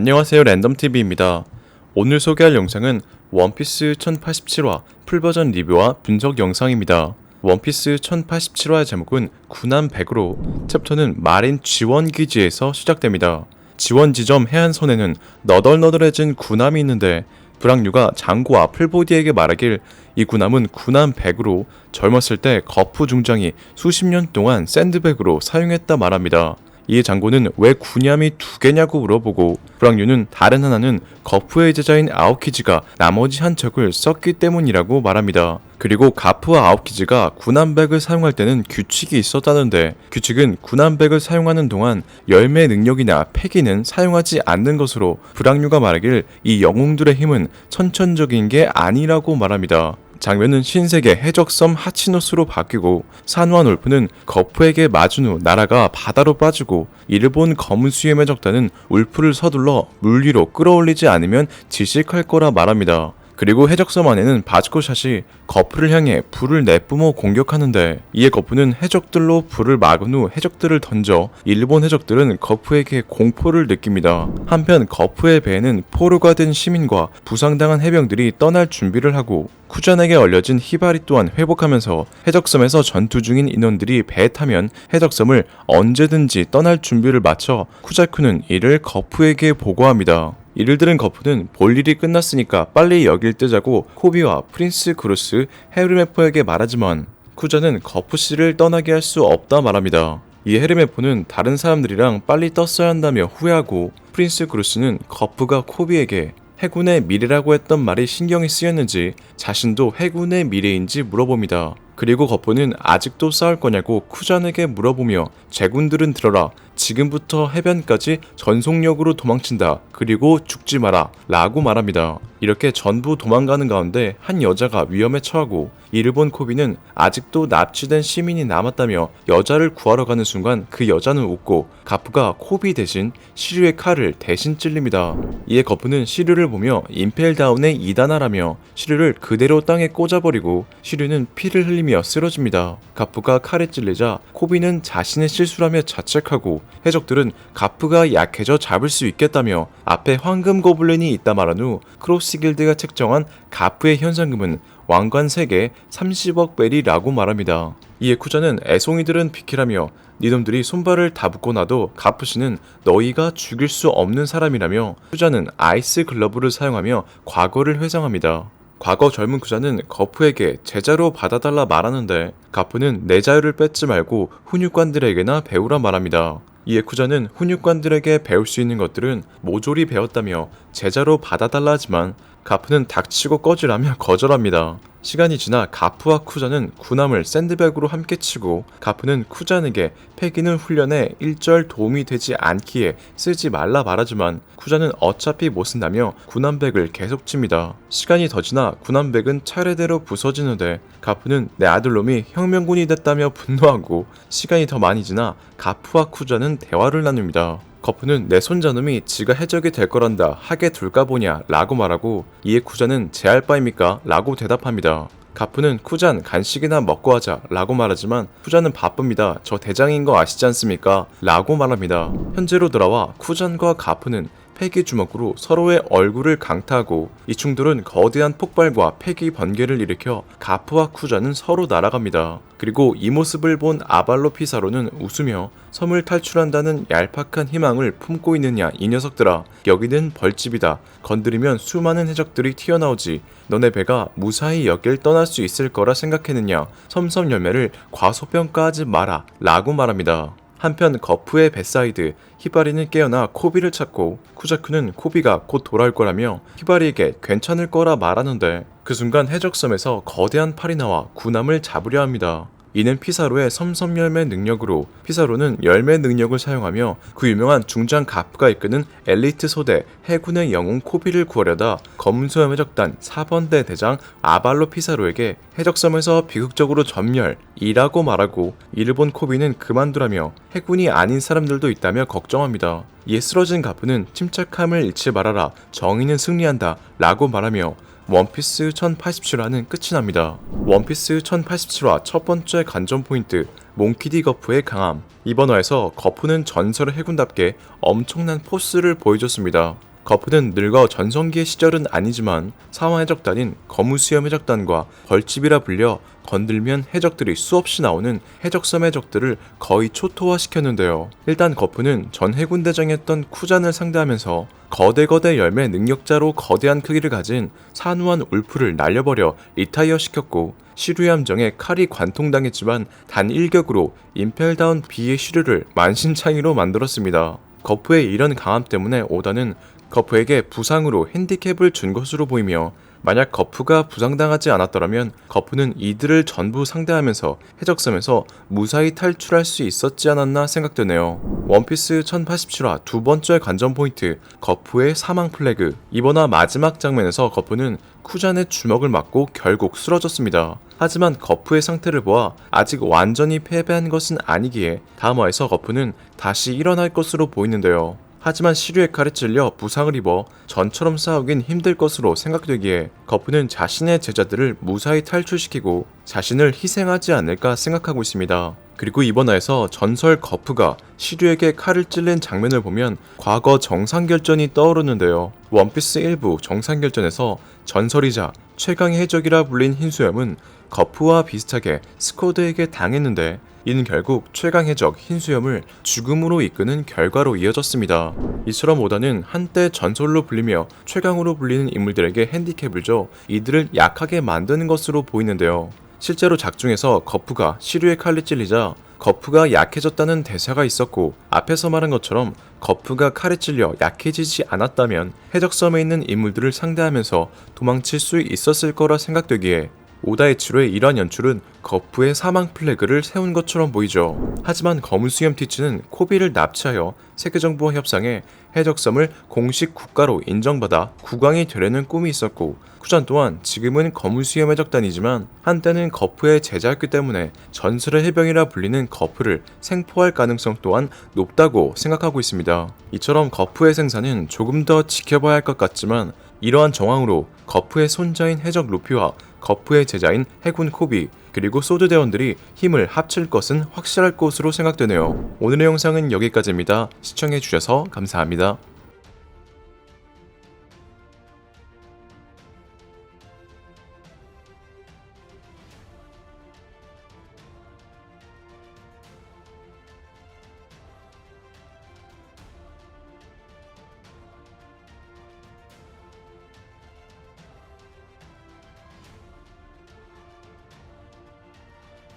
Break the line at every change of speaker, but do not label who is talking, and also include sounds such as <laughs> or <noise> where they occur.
안녕하세요 랜덤TV입니다. 오늘 소개할 영상은 원피스 1087화 풀버전 리뷰와 분석 영상입니다. 원피스 1087화의 제목은 군함 100으로 챕터는 마린 지원기지에서 시작됩니다. 지원 지점 해안선에는 너덜너덜해진 군함이 있는데 브랑류가 장고와 풀보디에게 말하길 이 군함은 군함 100으로 젊었을 때 거푸 중장이 수십 년 동안 샌드백으로 사용했다 말합니다. 이에 장고는 왜 군함이 두 개냐고 물어보고 브랑류는 다른 하나는 거푸의 제자인 아오키지가 나머지 한 척을 썼기 때문이라고 말합니다. 그리고 가프와 아오키지가 군함백을 사용할 때는 규칙이 있었다는데 규칙은 군함백을 사용하는 동안 열매 능력이나 패기는 사용하지 않는 것으로 브랑류가 말하길 이 영웅들의 힘은 천천적인 게 아니라고 말합니다. 장면은 신세계 해적섬 하치노스로 바뀌고 산화 놀프는 거프에게 맞은 후 나라가 바다로 빠지고 일본 검은 수염의 적단은 울프를 서둘러 물 위로 끌어올리지 않으면 질식할 거라 말합니다. 그리고 해적섬 안에는 바즈코샷이 거프를 향해 불을 내뿜어 공격하는데 이에 거프는 해적들로 불을 막은 후 해적들을 던져 일본 해적들은 거프에게 공포를 느낍니다. 한편 거프의 배에는 포로가 된 시민과 부상당한 해병들이 떠날 준비를 하고 쿠잔에게 얼려진 히바리 또한 회복하면서 해적섬에서 전투 중인 인원들이 배에 타면 해적섬을 언제든지 떠날 준비를 마쳐 쿠자쿠는 이를 거프에게 보고합니다. 이를 들은 거프는 볼 일이 끝났으니까 빨리 여길 뜨자고 코비와 프린스 그루스, 헤르메포에게 말하지만 쿠자는 거프 씨를 떠나게 할 수 없다 말합니다. 이 헤르메포는 다른 사람들이랑 빨리 떴어야 한다며 후회하고 프린스 그루스는 거프가 코비에게 해군의 미래라고 했던 말이 신경이 쓰였는지 자신도 해군의 미래인지 물어봅니다. 그리고 거푸는 아직도 싸울 거냐고 쿠잔에게 물어보며 제군들은 들어라. 지금부터 해변까지 전속력으로 도망친다. 그리고 죽지 마라. 라고 말합니다. 이렇게 전부 도망가는 가운데 한 여자가 위험에 처하고 일본 코비는 아직도 납치된 시민이 남았다며 여자를 구하러 가는 순간 그 여자는 웃고 가프가 코비 대신 시류의 칼을 대신 찔립니다. 이에 거프는 시류를 보며 임펠다운의 이단하라며 시류를 그대로 땅에 꽂아버리고 시류는 피를 흘리며 쓰러집니다. 가프가 칼에 찔리자 코비는 자신의 실수라며 자책하고 해적들은 가프가 약해져 잡을 수 있겠다며 앞에 황금 고블린이 있다 말한 후 크로스 길드가 책정한 가프의 현상금은 왕관 3개 30억 벨이라고 말합니다. 이에 쿠자는 애송이들은 비키라며 니놈들이 손발을 다 묶고 나도 가프씨는 너희가 죽일 수 없는 사람이라며 쿠자는 아이스 글러브를 사용하며 과거를 회상합니다. 과거 젊은 쿠자는 거프에게 제자로 받아달라 말하는데 가프는 내 자유를 뺏지 말고 훈육관들에게나 배우라 말합니다. 이에 쿠자는 훈육관들에게 배울 수 있는 것들은 모조리 배웠다며 제자로 받아달라 하지만 가프는 닥치고 꺼지라며 <laughs> 거절합니다. 시간이 지나 가프와 쿠자는 군함을 샌드백으로 함께 치고 가프는 쿠잔에게 패기는 훈련에 일절 도움이 되지 않기에 쓰지 말라 말하지만 쿠자는 어차피 못 쓴다며 군함백을 계속 칩니다. 시간이 더 지나 군함백은 차례대로 부서지는데 가프는 내 아들놈이 혁명군이 됐다며 분노하고 시간이 더 많이 지나 가프와 쿠자는 대화를 나눕니다. 거프는 내 손자놈이 지가 해적이 될 거란다 하게 둘까 보냐 라고 말하고 이에 쿠자는 제할 바입니까 라고 대답합니다. 가프는 쿠잔 간식이나 먹고 하자 라고 말하지만 쿠잔은 바쁩니다. 저 대장인 거 아시지 않습니까? 라고 말합니다. 현재로 돌아와 쿠잔과 가프는 패기 주먹으로 서로의 얼굴을 강타하고 이 충돌은 거대한 폭발과 패기 번개를 일으켜 가프와 쿠자는 서로 날아갑니다. 그리고 이 모습을 본 아발로 피사로는 웃으며 섬을 탈출한다는 얄팍한 희망을 품고 있느냐 이 녀석들아. 여기는 벌집이다. 건드리면 수많은 해적들이 튀어나오지. 너네 배가 무사히 여길 떠날 수 있을 거라 생각했느냐. 섬섬 열매를 과소평가하지 마라. 라고 말합니다. 한편 거프의 뱃사이드 히바리는 깨어나 코비를 찾고 쿠자쿠는 코비가 곧 돌아올 거라며 히바리에게 괜찮을 거라 말하는데 그 순간 해적섬에서 거대한 팔이 나와 군함을 잡으려 합니다. 이는 피사로의 섬섬 열매 능력으로 피사로는 열매 능력을 사용하며 그 유명한 중장 가프가 이끄는 엘리트 소대 해군의 영웅 코비를 구하려다 검수염 해적단 4번대 대장 아발로 피사로에게 해적섬에서 비극적으로 전멸이라고 말하고 이를 본 코비는 그만두라며 해군이 아닌 사람들도 있다며 걱정합니다. 이에 쓰러진 가프는 침착함을 잃지 말아라 정의는 승리한다 라고 말하며 원피스 1087화는 끝이 납니다. 원피스 1087화 첫 번째 관전 포인트 몽키디 거프의 강함 이번 화에서 거프는 전설의 해군답게 엄청난 포스를 보여줬습니다. 거푸는 늙어 전성기의 시절은 아니지만 사화 해적단인 거무수염 해적단과 벌집이라 불려 건들면 해적들이 수없이 나오는 해적섬 해적들을 거의 초토화시켰는데요. 일단 거푸는 전 해군대장이었던 쿠잔을 상대하면서 거대 거대 열매 능력자로 거대한 크기를 가진 산후한 울프를 날려버려 리타이어 시켰고 시류의 함정에 칼이 관통당했지만 단 일격으로 임펠다운 B의 시류를 만신창이로 만들었습니다. 거푸의 이런 강함 때문에 오다는 거푸에게 부상으로 핸디캡을 준 것으로 보이며 만약 거푸가 부상당하지 않았더라면 거푸는 이들을 전부 상대하면서 해적섬에서 무사히 탈출할 수 있었지 않았나 생각되네요. 원피스 1087화 두 번째 관전 포인트 거푸의 사망 플래그 이번화 마지막 장면에서 거푸는 쿠잔의 주먹을 맞고 결국 쓰러졌습니다. 하지만 거푸의 상태를 보아 아직 완전히 패배한 것은 아니기에 다음화에서 거푸는 다시 일어날 것으로 보이는데요. 하지만 시류의 칼에 찔려 부상을 입어 전처럼 싸우긴 힘들 것으로 생각되기에 거푸는 자신의 제자들을 무사히 탈출시키고 자신을 희생하지 않을까 생각하고 있습니다. 그리고 이번화에서 전설 거푸가 시류에게 칼을 찔린 장면을 보면 과거 정상결전이 떠오르는데요. 원피스 1부 정상결전에서 전설이자 최강의 해적이라 불린 흰수염은 거푸와 비슷하게 스코드에게 당했는데 이는 결국 최강 해적 흰수염을 죽음으로 이끄는 결과로 이어졌습니다. 이처럼 오다는 한때 전설로 불리며 최강으로 불리는 인물들에게 핸디캡을 줘 이들을 약하게 만드는 것으로 보이는데요. 실제로 작중에서 거푸가 시류의 칼에 찔리자 거푸가 약해졌다는 대사가 있었고 앞에서 말한 것처럼 거푸가 칼에 찔려 약해지지 않았다면 해적섬에 있는 인물들을 상대하면서 도망칠 수 있었을 거라 생각되기에 오다의 치로의 이러한 연출은 거푸의 사망 플래그를 세운 것처럼 보이죠. 하지만 검은 수염 티츠는 코비를 납치하여 세계정부와 협상해 해적섬을 공식 국가로 인정받아 국왕이 되려는 꿈이 있었고 쿠잔 또한 지금은 검은 수염 해적단이지만 한때는 거푸의 제자였기 때문에 전설의 해병이라 불리는 거푸를 생포할 가능성 또한 높다고 생각하고 있습니다. 이처럼 거푸의 생사는 조금 더 지켜봐야 할 것 같지만 이러한 정황으로 거푸의 손자인 해적 루피와 거푸의 제자인 해군 코비 그리고 소드 대원들이 힘을 합칠 것은 확실할 것으로 생각되네요. 오늘의 영상은 여기까지입니다. 시청해주셔서 감사합니다.